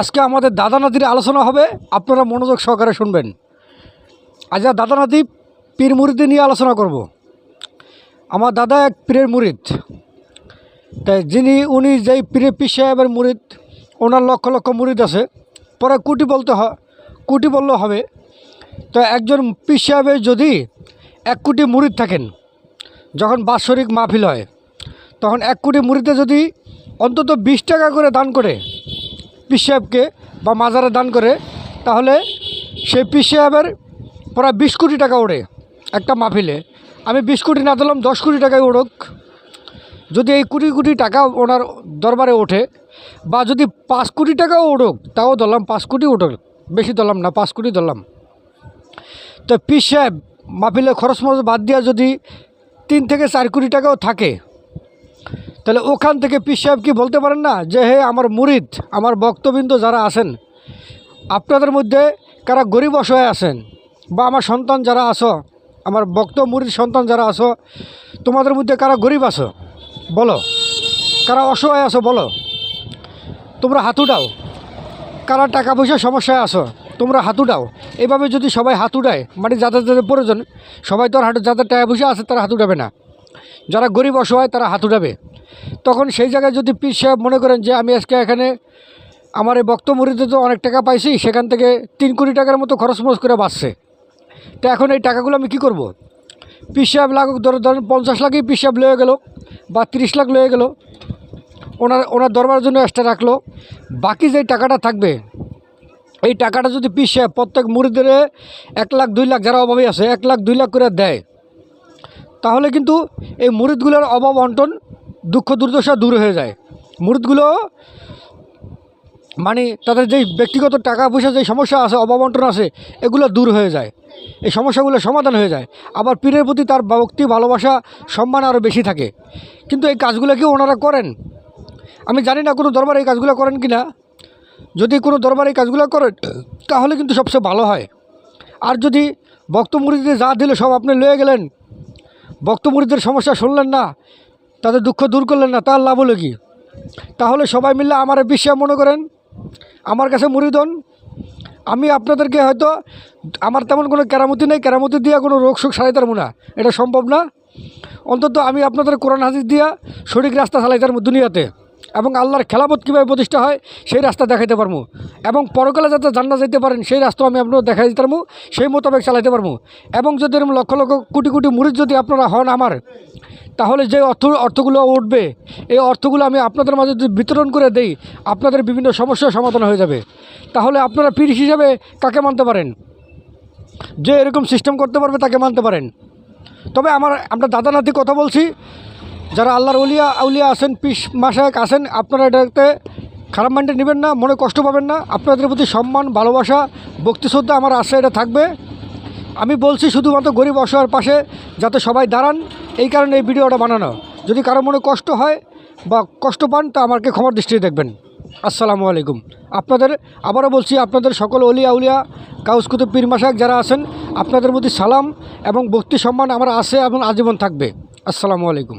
আজকে আমাদের দাদা নাতির আলোচনা হবে, আপনারা মনোযোগ সহকারে শুনবেন। আজ দাদা নাতি পীর মুরিদে নিয়ে আলোচনা করব। আমার দাদা এক পীরের মুরিদ। তাই যিনি, উনি যেই পীরে পীর সাহেবের মুরিদ, ওনার লক্ষ লক্ষ মুরিদ আছে। পরে কুটি বলতে হয়, কুটি বললেও হবে। তো একজন পীর সাহেবের যদি এক কোটি মুরিদ থাকেন, যখন বাৎসরিক মাহফিল হয়, তখন এক কোটি মুরিদে যদি অন্তত বিশ টাকা করে দান করে পীর সাহেবকে বা মাজারে দান করে, তাহলে সেই পীর সাহেবের প্রায় বিশ কোটি টাকা ওড়ে একটা মাহফিলে। আমি বিশ কোটি না দিলাম, দশ কোটি টাকায় ওড়ুক যদি এই কোটি কোটি টাকা ওনার দরবারে ওঠে বা যদি পাঁচ কোটি টাকাও ওঠুক তাও ধরলাম পাঁচ কোটি উঠুক বেশি ধরলাম না, পাঁচ কোটি ধরলাম তো পীর সাহেব মাহফিলে খরচ মরচ বাদ দিয়া যদি তিন থেকে চার কোটি টাকাও থাকে তাহলে ওখান থেকে পীর সাহেব কি বলতে পারেন না যে, হে আমার মুরিদ, আমার বক্তবৃন্দ যারা আছেন, আপনাদের মধ্যে কারা গরিব অসহায় আছেন বা আমার সন্তান যারা আসো আমার বক্ত মুরিদ সন্তান যারা আসো তোমাদের মধ্যে কারা গরিব আছো? বলো। কারা অসহায় আছো, বলো। তোমরা হাত উঠাও। কারা টাকা পয়সার সমস্যায় আছো, তোমরা হাত উঠাও। এভাবে যদি সবাই হাত উঠায় মানে যাদের যাদের প্রয়োজন, সবাই তো আর হাত, যাদের টাকা পয়সা আছে, তারা হাত উঠাবে না। যারা গরিব অসহায়, তারা হাত উঠাবে। তখন সেই জায়গায় যদি পীর সাহেব মনে করেন যে আমি আজকে এখানে আমার এই বক্ত তো অনেক টাকা পাইছি, সেখান থেকে তিন কোটি টাকার মতো খরচ মরচ করে বাঁচছে তো এখন এই টাকাগুলো আমি কি করব। পীর সাহেব লাগুক, ধরো, ধরেন পঞ্চাশ লাখই পীর সাহেব লয়ে গেল বা তিরিশ লাখ লয়ে গেল, ওনার ওনার দরবারের জন্য এক্সট্রা রাখল বাকি যে টাকাটা থাকবে, এই টাকাটা যদি পীর সাহেব প্রত্যেক মুড়িদের এক লাখ, দুই লাখ, যারা অভাবী আছে, এক লাখ, দুই লাখ করে দেয়, তাহলে কিন্তু এই মুরিদগুলোর অভাব অন্টন দুঃখ দুর্দশা দূর হয়ে যায়। মুরিদগুলো মানে তাদের যেই ব্যক্তিগত টাকা পয়সা, যেই সমস্যা আছে অভাব অন্টন আছে, এগুলো দূর হয়ে যায়। এই সমস্যাগুলো সমাধান হয়ে যায়। আবার পীরের প্রতি তার ভক্তি, ভালোবাসা, সম্মান আরও বেশি থাকে। কিন্তু এই কাজগুলো কি ওনারা করেন? আমি জানি না কোনো দরবার এই কাজগুলো করেন কি না যদি কোনো দরবার এই কাজগুলো করেন, তাহলে কিন্তু সবচেয়ে ভালো হয়। আর যদি ভক্ত মুরিদে যা দিলে সব আপনি লয়ে গেলেন, ভক্ত মুরিদের সমস্যা শুনলেন না তাদের দুঃখ দূর করলেন না তার লাভ হলো কি? তাহলে সবাই মিলে আমার বিশ্বাস মনে করেন, আমার কাছে মুরিদন আমি আপনাদেরকে হয়তো, আমার তেমন কোনো কেরামতি নেই, কেরামতি দিয়া কোনো রোগ সুখ সারাইতে পারব না, এটা সম্ভব না। অন্তত আমি আপনাদের কোরআন হাজির দিয়া সঠিক রাস্তা চালাইতে পারব দুনিয়াতে, এবং আল্লাহর খেলাপথ কীভাবে প্রতিষ্ঠা হয়, সেই রাস্তা দেখাইতে পারব। এবং পরকালে যাতে জান্না যেতে পারেন, সেই রাস্তা আমি আপনাদের দেখাই দিতে পারব, সেই মোতাবেক চালাইতে পারব। এবং যদি এরকম লক্ষ লক্ষ কোটি কোটি মুরিদ যদি আপনারা হন আমার তাহলে যে অর্থ, অর্থগুলো উঠবে, এই অর্থগুলো আমি আপনাদের মাঝে যদি বিতরণ করে দেই, আপনাদের বিভিন্ন সমস্যার সমাধান হয়ে যাবে। তাহলে আপনারা পীর হিসাবে কাকে মানতে পারেন? যে এরকম সিস্টেম করতে পারবে তাকে মানতে পারেন। তবে আমার, আমরা দাদা নাতি কথা বলছি, যারা আল্লাহর উলিয়া আউলিয়া আছেন পিস মাসায়ক আছেন, আপনারা এটাতে খারাপ মাইন্ডে নেবেন না, মনে কষ্ট পাবেন না। আপনাদের প্রতি সম্মান, ভালোবাসা ভক্তি শ্রদ্ধা আমার আশা এটা থাকবে। আমি বলছি শুধুমাত্র গরিব অসহায়ের পাশে যাতে সবাই দাঁড়ান, এই কারণে এই ভিডিওটা বানানো। যদি কারও মনে কষ্ট হয় বা কষ্ট পান, তা আমাকে ক্ষমার দৃষ্টিতে দেখবেন। আসসালামু আলাইকুম। আপনাদের, আবারও বলছি, আপনাদের সকল অলিয়া উলিয়া কাউস কুতুব পীর মাসাক যারা আছেন, আপনাদের প্রতি সালাম এবং ভক্তি সম্মান আমার আছে এবং আজীবন থাকবে। আসসালামু আলাইকুম।